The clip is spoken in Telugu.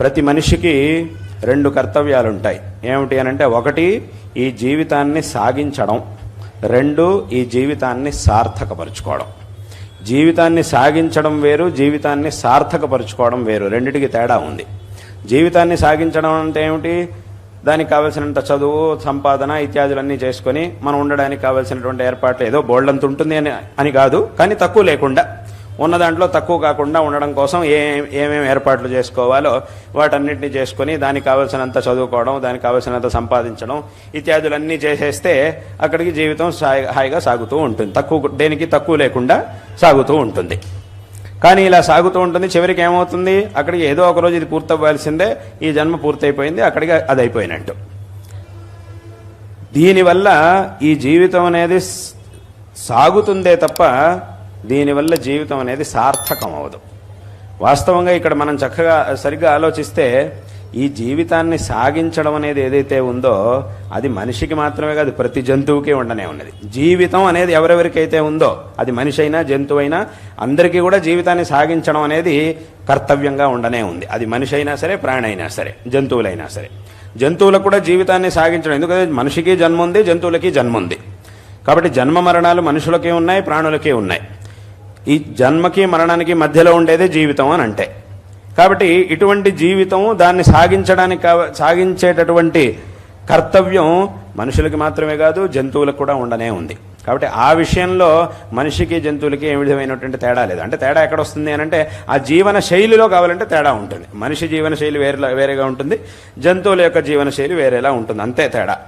ప్రతి మనిషికి రెండు కర్తవ్యాలు ఉంటాయి ఏమిటి అని అంటే ఒకటి ఈ జీవితాన్ని సాగించడం. రెండు ఈ జీవితాన్ని సార్థకపరుచుకోవడం. జీవితాన్ని సాగించడం వేరు జీవితాన్ని సార్థకపరుచుకోవడం వేరు. రెండిటికి తేడా ఉంది. జీవితాన్ని సాగించడం అంటే ఏమిటి? దానికి కావలసినంత చదువు సంపాదన ఇత్యాదులన్నీ చేసుకొని మనం ఉండడానికి కావలసినటువంటి ఏర్పాట్లు ఏదో బోల్డంత ఉంటుంది అని అని కాదు కానీ తక్కువ లేకుండా ఉన్న దాంట్లో తక్కువ కాకుండా ఉండడం కోసం ఏ ఏమేమి ఏర్పాట్లు చేసుకోవాలో వాటన్నిటిని చేసుకొని దానికి కావలసినంత చదువుకోవడం దానికి కావలసినంత సంపాదించడం ఇత్యాదులన్నీ చేసేస్తే అక్కడికి జీవితం హాయిగా సాగుతూ ఉంటుంది. తక్కువ దేనికి తక్కువ లేకుండా సాగుతూ ఉంటుంది. కానీ ఇలా సాగుతూ ఉంటుంది. చివరికి ఏమవుతుంది? అక్కడికి ఏదో ఒక రోజు ఇది పూర్తవ్వాల్సిందే. ఈ జన్మ పూర్తయిపోయింది. అక్కడికి అది అయిపోయినట్టు. దీనివల్ల ఈ జీవితం అనేది సాగుతుందే తప్ప దీనివల్ల జీవితం అనేది సార్థకం అవ్వదు. వాస్తవంగా ఇక్కడ మనం చక్కగా సరిగ్గా ఆలోచిస్తే ఈ జీవితాన్ని సాగించడం అనేది ఏదైతే ఉందో అది మనిషికి మాత్రమే కాదు ప్రతి జంతువుకి ఉండనే ఉన్నది. జీవితం అనేది ఎవరెవరికైతే ఉందో అది మనిషి అయినా జంతువు అయినా అందరికీ కూడా జీవితాన్ని సాగించడం అనేది కర్తవ్యంగా ఉండనే ఉంది. అది మనిషి అయినా సరే ప్రాణైనా సరే జంతువులైనా సరే. జంతువులకు కూడా జీవితాన్ని సాగించడం ఎందుకంటే మనిషికి జన్మ ఉంది జంతువులకి జన్మ ఉంది. కాబట్టి జన్మ మరణాలు మనుషులకే ఉన్నాయి ప్రాణులకే ఉన్నాయి. ఈ జన్మకి మరణానికి మధ్యలో ఉండేదే జీవితం అని అంటే. కాబట్టి ఇటువంటి జీవితం దాన్ని సాగించడానికి కావ సాగించేటటువంటి కర్తవ్యం మనుషులకి మాత్రమే కాదు జంతువులకు కూడా ఉండనే ఉంది. కాబట్టి ఆ విషయంలో మనిషికి జంతువులకి ఏ విధమైనటువంటి తేడా లేదు. అంటే తేడా ఎక్కడ వస్తుంది అని అంటే ఆ జీవన శైలిలో కావాలంటే తేడా ఉంటుంది. మనిషి జీవన శైలి వేరే వేరేగా ఉంటుంది. జంతువుల యొక్క జీవన శైలి వేరేలా ఉంటుంది. అంతే తేడా.